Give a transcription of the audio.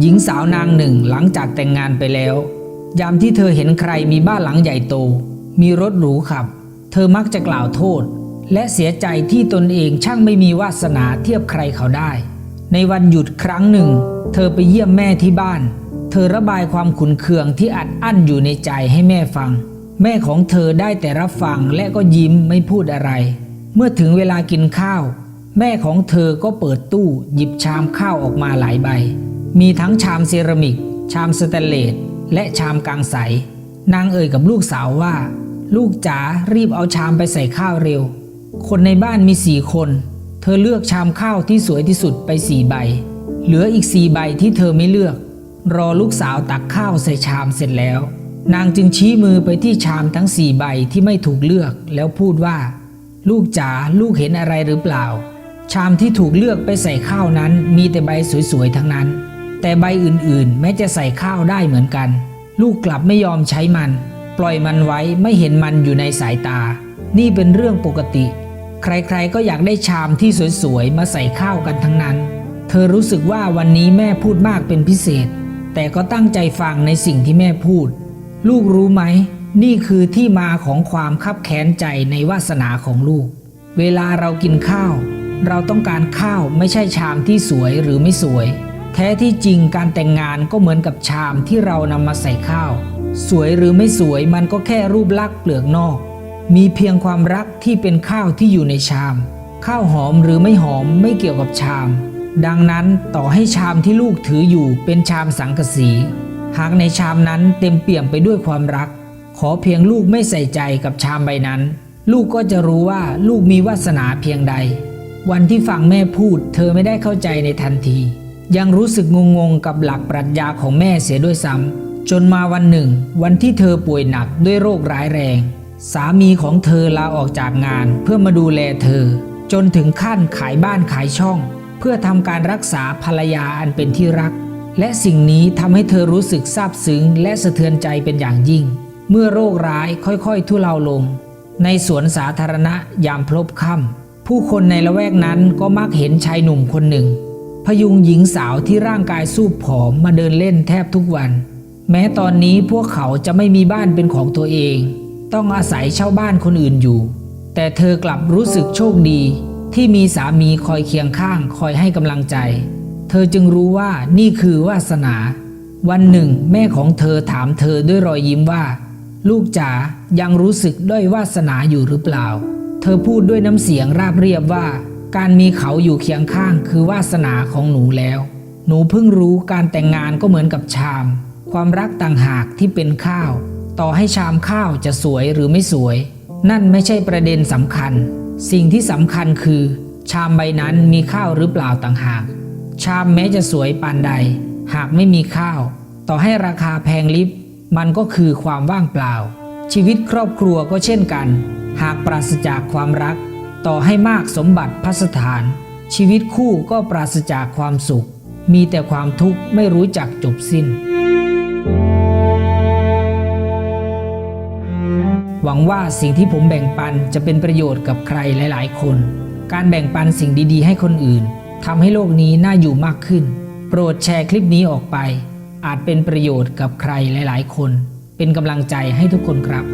หญิงสาวนางหนึ่งหลังจากแต่งงานไปแล้ว ยามที่เธอเห็นใครมีบ้านหลังใหญ่โต มีรถหรูขับ เธอมักจะกล่าวโทษ และเสียใจที่ตนเองช่างไม่มีวาสนาเทียบใครเขาได้ ในวันหยุดครั้งหนึ่ง เธอไปเยี่ยมแม่ที่บ้าน เธอระบายความขุนเคืองที่อัดอั้นอยู่ในใจให้แม่ฟัง แม่ของเธอได้แต่รับฟังและก็ยิ้มไม่พูดอะไร เมื่อถึงเวลากินข้าว แม่ของเธอก็เปิดตู้หยิบชามข้าวออกมาหลายใบ มีทั้งชามเซรามิก ชามสแตนเลส และชามกางใส นางเอ่ยกับลูกสาวว่า ลูกจ๋ารีบเอาชามไปใส่ข้าวเร็ว คนในบ้านมีสี่คน เธอเลือกชามข้าวที่สวยที่สุดไปสี่ใบ เหลืออีกสี่ใบที่เธอไม่เลือก รอลูกสาวตักข้าวใส่ชามเสร็จแล้ว นางจึงชี้มือไปที่ชามทั้งสี่ใบที่ไม่ถูกเลือกแล้วพูดว่า ลูกจ๋าลูกเห็นอะไรหรือเปล่า ชามที่ถูกเลือกไปใส่ข้าวนั้นมีแต่ใบสวยๆทั้งนั้น แต่ใบอื่นๆ แม้จะใส่ข้าวได้เหมือนกัน ลูกกลับไม่ยอมใช้มัน ปล่อยมันไว้ไม่เห็นมันอยู่ในสายตา นี่เป็นเรื่องปกติ ใครๆก็อยากได้ชามที่สวยๆ มาใส่ข้าวกันทั้งนั้น เธอรู้สึกว่าวันนี้แม่พูดมากเป็นพิเศษ แต่ก็ตั้งใจฟังในสิ่งที่แม่พูด ลูกรู้ไหม นี่คือที่มาของความคับแค้นใจในวาสนาของลูก เวลาเรากินข้าว เราต้องการข้าวไม่ใช่ชามที่สวยหรือไม่สวย แท้ที่จริงการแต่งงานก็เหมือนกับชามที่เรานำมาใส่ข้าว สวยหรือไม่สวยมันก็แค่รูปลักษณ์เปลือกนอก มีเพียงความรักที่เป็นข้าวที่อยู่ในชาม ข้าวหอมหรือไม่หอมไม่เกี่ยวกับชาม ดังนั้นต่อให้ชามที่ลูกถืออยู่เป็นชามสังกะสี หากในชามนั้นเต็มเปี่ยมไปด้วยความรัก ขอเพียงลูกไม่ใส่ใจกับชามใบนั้น ลูกก็จะรู้ว่าลูกมีวาสนาเพียงใด วันที่ฟังแม่พูด เธอไม่ได้เข้าใจในทันที ยังรู้สึกงงๆกับหลักปรัชญาของแม่เสียด้วยซ้ำจนมาวันหนึ่ง วันที่เธอป่วยหนักด้วยโรคร้ายแรง สามีของเธอลาออกจากงานเพื่อมาดูแลเธอ จนถึงขั้นขายบ้านขายช่อง เพื่อทำการรักษาภรรยาอันเป็นที่รัก และสิ่งนี้ทำให้เธอรู้สึกซาบซึ้งและสะเทือนใจเป็นอย่างยิ่ง เมื่อโรคร้ายค่อยๆ ทุเลาลง ในสวนสาธารณะยามพลบค่ำผู้คนในละแวกนั้นก็มักเห็นชายหนุ่มคนหนึ่ง พยุงหญิงสาวที่ร่างกายสูบผอมมาเดินเล่นแทบทุกวัน แม้ตอนนี้พวกเขาจะไม่มีบ้านเป็นของตัวเอง ต้องอาศัยเช่าบ้านคนอื่นอยู่ แต่เธอกลับรู้สึกโชคดี ที่มีสามีคอยเคียงข้างคอยให้กำลังใจ เธอจึงรู้ว่านี่คือวาสนา วันหนึ่ง แม่ของเธอถามเธอด้วยรอยยิ้มว่า ลูกจ๋ายังรู้สึกด้อยวาสนาอยู่หรือเปล่า เธอพูดด้วยน้ำเสียงราบเรียบว่า การมีเขาอยู่เคียงข้างคือวาสนาของหนูแล้ว หนูเพิ่งรู้การแต่งงานก็เหมือนกับชาม ความรักต่างหากที่เป็นข้าว ต่อให้ชามข้าวจะสวยหรือไม่สวย นั่นไม่ใช่ประเด็นสำคัญ สิ่งที่สำคัญคือ ชามใบนั้นมีข้าวหรือเปล่าต่างหาก ชามแม้จะสวยปานใด หากไม่มีข้าว ต่อให้ราคาแพงลิบ มันก็คือความว่างเปล่า ชีวิตครอบครัวก็เช่นกัน หากปราศจากความรัก ต่อให้มากสมบัติพัสถาน ชีวิตคู่ก็ปราศจากความสุข มีแต่ความทุกข์ไม่รู้จักจบสิ้น หวังว่าสิ่งที่ผมแบ่งปันจะเป็นประโยชน์กับใครหลาย ๆ คน การแบ่งปันสิ่งดีๆ ให้คนอื่นทำให้โลกนี้น่าอยู่มากขึ้น โปรดแชร์คลิปนี้ออกไป อาจเป็นประโยชน์กับใครหลาย ๆ คน เป็นกำลังใจให้ทุกคนครับ